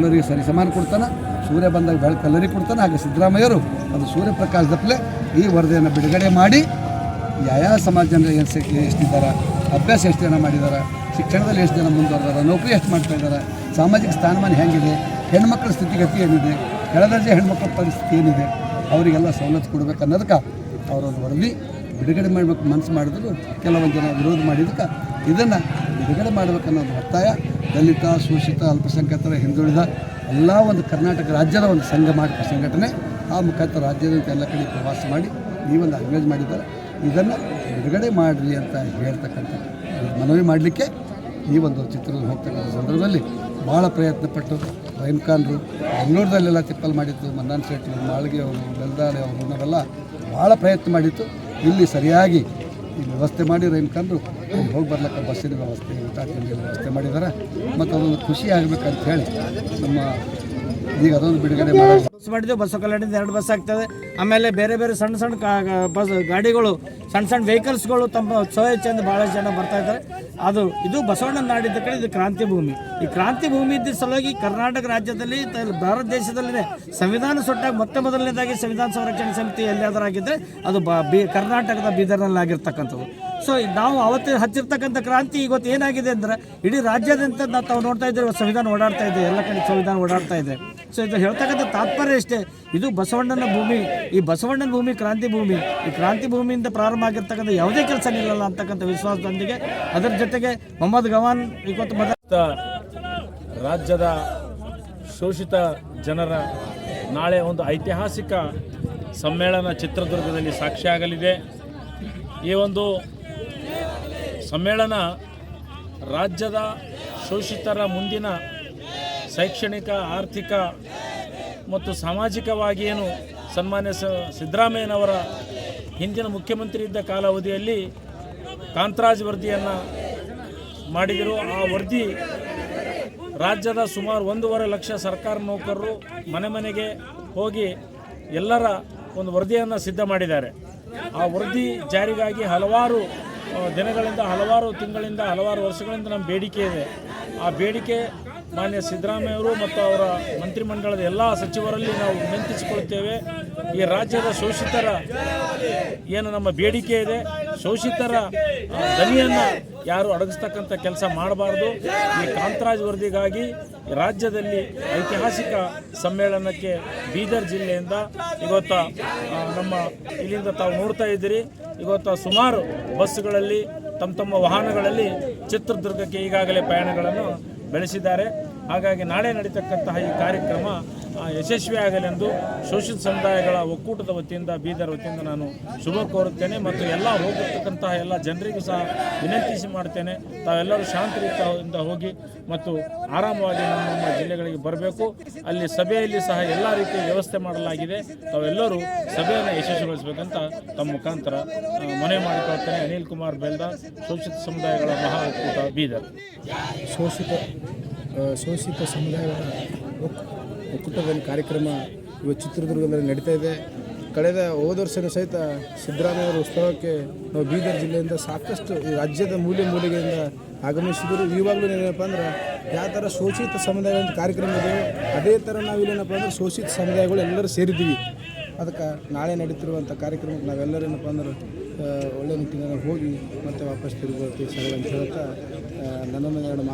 ಎಲ್ಲರಿಗೆ ಸರಿ ಸಮಾನ ಕೊಡ್ತಾನೆ, ಸೂರ್ಯ ಬಂದಾಗ ಬೆಳಕು ಎಲ್ಲರಿಗೂ ಕೊಡ್ತಾನೆ, ಹಾಗೆ ಸಿದ್ದರಾಮಯ್ಯರು ಅದು ಸೂರ್ಯಪ್ರಕಾಶ್ ದಪ್ಲೆ ಈ ವರದಿಯನ್ನು ಬಿಡುಗಡೆ ಮಾಡಿ ಯಾವ ಸಮಾಜ ಜನರು ಏನು ಸಿ- ಎಷ್ಟಿದ್ದಾರೆ, ಅಭ್ಯಾಸ ಎಷ್ಟು ಜನ ಮಾಡಿದ್ದಾರೆ ಶಿಕ್ಷಣದಲ್ಲಿ ಎಷ್ಟು ಜನ ಮುಂದುವರೆದಾರೆ ನೌಕರಿ ಎಷ್ಟು ಮಾಡ್ತಾ ಇದ್ದಾರೆ ಸಾಮಾಜಿಕ ಸ್ಥಾನಮಾನ ಹೇಗಿದೆ, ಹೆಣ್ಮಕ್ಳ ಸ್ಥಿತಿಗತಿ ಏನಿದೆ ಕೆಳದರ್ಜೆ ಹೆಣ್ಮಕ್ಳ ಪರಿಸ್ಥಿತಿ ಏನಿದೆ, ಅವರಿಗೆಲ್ಲ ಸವಲತ್ತು ಕೊಡ್ಬೇಕು ಅನ್ನೋದಕ್ಕೆ ಅವರೊಂದು ವರದಿ ಬಿಡುಗಡೆ ಮಾಡಬೇಕು, ಮನಸ್ಸು ಮಾಡಿದ್ರು ಕೆಲವೊಂದು ಜನ ವಿರೋಧ ಮಾಡಿದಕ್ಕೆ ಇದನ್ನು ಬಿಡುಗಡೆ ಮಾಡಬೇಕನ್ನೋದು ಒತ್ತಾಯ. ದಲಿತ, ಶೋಷಿತ, ಅಲ್ಪಸಂಖ್ಯಾತರ ಹಿಂದುಳಿದ ಎಲ್ಲ ಒಂದು ಕರ್ನಾಟಕ ರಾಜ್ಯದ ಒಂದು ಸಂಘ ಮಾಡಿದ ಸಂಘಟನೆ, ಆ ಮುಖಾಂತರ ರಾಜ್ಯದಂತ ಎಲ್ಲ ಕಡೆ ಪ್ರವಾಸ ಮಾಡಿ ಈ ಒಂದು ಅರೇಂಜ್ ಮಾಡಿದ್ದಾರೆ. ಇದನ್ನು ಬಿಡುಗಡೆ ಮಾಡಿರಿ ಅಂತ ಹೇಳ್ತಕ್ಕಂಥ ಮನವಿ ಮಾಡಲಿಕ್ಕೆ ಈ ಒಂದು ಚಿತ್ರದಲ್ಲಿ ಹೋಗ್ತಕ್ಕಂಥ ಸಂದರ್ಭದಲ್ಲಿ ಭಾಳ ಪ್ರಯತ್ನಪಟ್ಟು ರಹೀಮ್ ಖಾನ್ರು ಬೆಂಗಳೂರದಲ್ಲೆಲ್ಲ ತಿಪ್ಪಲ್ ಮಾಡಿತ್ತು ಮನ್ನಾನ್ ಶೆಟ್ಟಿ, ಮಾಳ್ಗೆ ಅವರು, ಬೆಲ್ದಾಳೆ ಅವರು ಅವರೆಲ್ಲ ಭಾಳ ಪ್ರಯತ್ನ ಮಾಡಿತ್ತು. ಇಲ್ಲಿ ಸರಿಯಾಗಿ ಈ ವ್ಯವಸ್ಥೆ ಮಾಡಿ ರಹೀಮ್ ಖಾನ್ರು ಅಲ್ಲಿ ಹೋಗಿ ಬರ್ಲಿಕ್ಕೆ ಬಸ್ಸಿನ ವ್ಯವಸ್ಥೆ, ಊಟ ತಿಂಡಿ ವ್ಯವಸ್ಥೆ ಮಾಡಿದ್ದಾರೆ ಮತ್ತು ಅದೊಂದು ಖುಷಿ ಆಗಬೇಕಂತ ಹೇಳಿ ನಮ್ಮ ಈಗ ಅದೊಂದು ಬಿಡುಗಡೆ ಬಸ್ ಮಾಡಿದ್ವಿ ಬಸ್ ಕಲ್ಯಾಣದಿಂದ ಎರಡು ಬಸ್ ಆಗ್ತದೆ. ಆಮೇಲೆ ಬೇರೆ ಬೇರೆ ಸಣ್ಣ ಸಣ್ಣ ಬಸ್ ಗಾಡಿಗಳು, ಸಣ್ಣ ಸಣ್ಣ ವೆಹಿಕಲ್ಸ್ಗಳು ತಮ್ಮ ಸ್ವಚ್ಛಂದ ಭಾಳಷ್ಟು ಜನ ಬರ್ತಾ ಇದ್ದಾರೆ. ಅದು, ಇದು ಬಸವಣ್ಣನ ನಾಡಿದ್ದ ಕಡೆ ಇದು ಕ್ರಾಂತಿ ಭೂಮಿ. ಈ ಕ್ರಾಂತಿ ಭೂಮಿ ಇದ್ದ ಸಲುವಾಗಿ ಕರ್ನಾಟಕ ರಾಜ್ಯದಲ್ಲಿ ಭಾರತ ದೇಶದಲ್ಲೇ ಸಂವಿಧಾನ ಸುಟ್ಟಾಗ ಮೊತ್ತ ಮೊದಲನೇದಾಗಿ ಸಂವಿಧಾನ ಸಂರಕ್ಷಣೆ ಸಮಿತಿ ಎಲ್ಲಿಯಾದರಾಗಿದ್ದರೆ ಅದು ಬ, ಬಿ, ಕರ್ನಾಟಕದ ಬೀದರ್ನಲ್ಲಿ ಆಗಿರ್ತಕ್ಕಂಥದ್ದು ಸೊ ನಾವು ಅವತ್ತು ಹಚ್ಚಿರ್ತಕ್ಕಂಥ ಕ್ರಾಂತಿ ಇವತ್ತು ಏನಾಗಿದೆ ಅಂದ್ರೆ ಇಡೀ ರಾಜ್ಯಾದ್ಯಂತ ನಾವು ತಾವು ನೋಡ್ತಾ ಇದ್ದೇವೆ ಸಂವಿಧಾನ ಓಡಾಡ್ತಾ ಇದೆ, ಎಲ್ಲ ಕಡೆ ಸಂವಿಧಾನ ಓಡಾಡ್ತಾ ಇದೆ. ಸೊ ಇದು ಹೇಳ್ತಕ್ಕಂಥ ತಾತ್ಪರ್ಯ ಅಷ್ಟೇ ಇದು ಬಸವಣ್ಣನ ಭೂಮಿ. ಈ ಬಸವಣ್ಣನ ಭೂಮಿ ಕ್ರಾಂತಿ ಭೂಮಿ. ಈ ಕ್ರಾಂತಿ ಭೂಮಿಯಿಂದ ಪ್ರಾರಂಭ ಆಗಿರ್ತಕ್ಕಂಥ ಯಾವುದೇ ಕೆಲಸ ನಿಲ್ಲಲ್ಲ ಅಂತಕ್ಕಂಥ ವಿಶ್ವಾಸದೊಂದಿಗೆ. ಅದರ ಜೊತೆಗೆ ಮೊಹಮ್ಮದ್ ಗವಾನ್ ಇವತ್ತು ಮದ ರಾಜ್ಯದ ಶೋಷಿತ ಜನರ ನಾಳೆ ಒಂದು ಐತಿಹಾಸಿಕ ಸಮ್ಮೇಳನ ಚಿತ್ರದುರ್ಗದಲ್ಲಿ ಸಾಕ್ಷಿಯಾಗಲಿದೆ ಈ ಒಂದು ಸಮ್ಮೇಳನ ರಾಜ್ಯದ ಶೋಷಿತರ ಮುಂದಿನ ಶೈಕ್ಷಣಿಕ, ಆರ್ಥಿಕ ಮತ್ತು ಸಾಮಾಜಿಕವಾಗಿ ಏನು ಸನ್ಮಾನ್ಯ ಸಿದ್ದರಾಮಯ್ಯನವರ ಹಿಂದಿನ ಮುಖ್ಯಮಂತ್ರಿ ಇದ್ದ ಕಾಲಾವಧಿಯಲ್ಲಿ ಕಾಂತರಾಜ್ ವರದಿಯನ್ನು ಮಾಡಿದರು. ಆ ವರದಿ ರಾಜ್ಯದ ಸುಮಾರು ಒಂದೂವರೆ ಲಕ್ಷ ಸರ್ಕಾರ ನೌಕರರು ಮನೆ ಮನೆಗೆ ಹೋಗಿ ಎಲ್ಲರ ಒಂದು ವರದಿಯನ್ನು ಸಿದ್ಧ ಮಾಡಿದ್ದಾರೆ. ಆ ವರದಿ ಜಾರಿಗಾಗಿ ಹಲವಾರು ದಿನಗಳಿಂದ ಹಲವಾರು ತಿಂಗಳಿಂದ ಹಲವಾರು ವರ್ಷಗಳಿಂದ ನಮ್ಮ ಬೇಡಿಕೆ ಇದೆ. ಆ ಬೇಡಿಕೆ ಮಾನ್ಯ ಸಿದ್ದರಾಮಯ್ಯವರು ಮತ್ತು ಅವರ ಮಂತ್ರಿಮಂಡಲದ ಎಲ್ಲ ಸಚಿವರಲ್ಲಿ ನಾವು ವಿನಂತಿಸಿಕೊಳ್ಳುತ್ತೇವೆ. ಈ ರಾಜ್ಯದ ಶೋಷಿತರ ಏನು ನಮ್ಮ ಬೇಡಿಕೆ ಇದೆ. ಶೋಷಿತರ ಧನಿಯನ್ನು ಯಾರು ಅಡಗಿಸ್ತಕ್ಕಂಥ ಕೆಲಸ ಮಾಡಬಾರ್ದು. ಈ ಕಾಂತರಾಜ್ ವರದಿಗಾಗಿ ರಾಜ್ಯದಲ್ಲಿ ಐತಿಹಾಸಿಕ ಸಮ್ಮೇಳನಕ್ಕೆ ಬೀದರ್ ಜಿಲ್ಲೆಯಿಂದ ಇವತ್ತು ನಮ್ಮ ಇಲ್ಲಿಂದ ತಾವು ನೋಡ್ತಾ ಇದ್ದೀರಿ. ಇವತ್ತು ಸುಮಾರು ಬಸ್ಸುಗಳಲ್ಲಿ ತಮ್ಮ ತಮ್ಮ ವಾಹನಗಳಲ್ಲಿ ಚಿತ್ರದುರ್ಗಕ್ಕೆ ಈಗಾಗಲೇ ಪ್ರಯಾಣಗಳನ್ನು ಬೆಳೆಸಿದ್ದಾರೆ. ಹಾಗಾಗಿ ನಾಳೆ ನಡೀತಕ್ಕಂತಹ ಈ ಕಾರ್ಯಕ್ರಮ ಯಶಸ್ವಿ ಯಶಸ್ವಿಯಾಗಲೆಂದು ಶೋಷಿತ ಸಮುದಾಯಗಳ ಒಕ್ಕೂಟದ ವತಿಯಿಂದ, ಬೀದರ್ ವತಿಯಿಂದ ನಾನು ಶುಭ ಕೋರುತ್ತೇನೆ ಮತ್ತು ಎಲ್ಲ ಹೋಗಿರ್ತಕ್ಕಂತಹ ಎಲ್ಲ ಜನರಿಗೂ ಸಹ ವಿನಂತಿಸಿ ಮಾಡ್ತೇನೆ. ತಾವೆಲ್ಲರೂ ಶಾಂತಿಯುತದಿಂದ ಹೋಗಿ ಮತ್ತು ಆರಾಮವಾಗಿ ನಮ್ಮ ಜಿಲ್ಲೆಗಳಿಗೆ ಬರಬೇಕು. ಅಲ್ಲಿ ಸಭೆಯಲ್ಲಿ ಸಹ ಎಲ್ಲ ರೀತಿಯ ವ್ಯವಸ್ಥೆ ಮಾಡಲಾಗಿದೆ. ತಾವೆಲ್ಲರೂ ಸಭೆಯನ್ನು ಯಶಸ್ವಿಗೊಳಿಸಬೇಕಂತ ತಮ್ಮ ಮುಖಾಂತರ ಮನವಿ ಮಾಡಿಕೊಳ್ತೇನೆ. ಅನಿಲ್ ಕುಮಾರ್ ಬೆಲ್ದ, ಶೋಷಿತ ಸಮುದಾಯಗಳ ಮಹಾ ಒಕ್ಕೂಟ, ಬೀದರ್. ಶೋಷಿತ ಶೋಷಿತ ಸಮುದಾಯ ಒಕ್- ಒಕ್ಕೂಟದಲ್ಲಿ ಕಾರ್ಯಕ್ರಮ ಇವತ್ತು ಚಿತ್ರದುರ್ಗದಲ್ಲಿ ನಡೀತಾ ಇದೆ. ಕಳೆದ ಹೋದ ವರ್ಷದ ಸಹಿತ ಸಿದ್ದರಾಮಯ್ಯವರ ಉತ್ಸವಕ್ಕೆ ನಾವು ಬೀದರ್ ಜಿಲ್ಲೆಯಿಂದ ಸಾಕಷ್ಟು ಈ ರಾಜ್ಯದ ಮೂಲೆ ಮೂಲೆಗಳಿಂದ ಆಗಮಿಸಿದರು ಇವಾಗಲೂ ಏನಪ್ಪ ಅಂದ್ರೆ ಯಾವ ಥರ ಶೋಷಿತ ಸಮುದಾಯದ ಕಾರ್ಯಕ್ರಮ ಇದೆ, ಅದೇ ಥರ ನಾವು ಇಲ್ಲೇನಪ್ಪ ಅಂದ್ರೆ ಶೋಷಿತ ಸಮುದಾಯಗಳು ಎಲ್ಲರೂ ಸೇರಿದ್ದೀವಿ. ಅದಕ್ಕೆ ನಾಳೆ ನಡೀತಿರುವಂಥ ಕಾರ್ಯಕ್ರಮಕ್ಕೆ ನಾವೆಲ್ಲರೇನಪ್ಪ ಅಂದ್ರೆ ಒಳ್ಳೆ ನಿಟ್ಟಿನಲ್ಲಿ ಹೋಗಿ ಮತ್ತೆ ವಾಪಸ್ ತಿರುಗಿ ಸರ್ ಅಂತ ಹೇಳ್ತಾ ನನ್ನನ್ನು ಎರಡು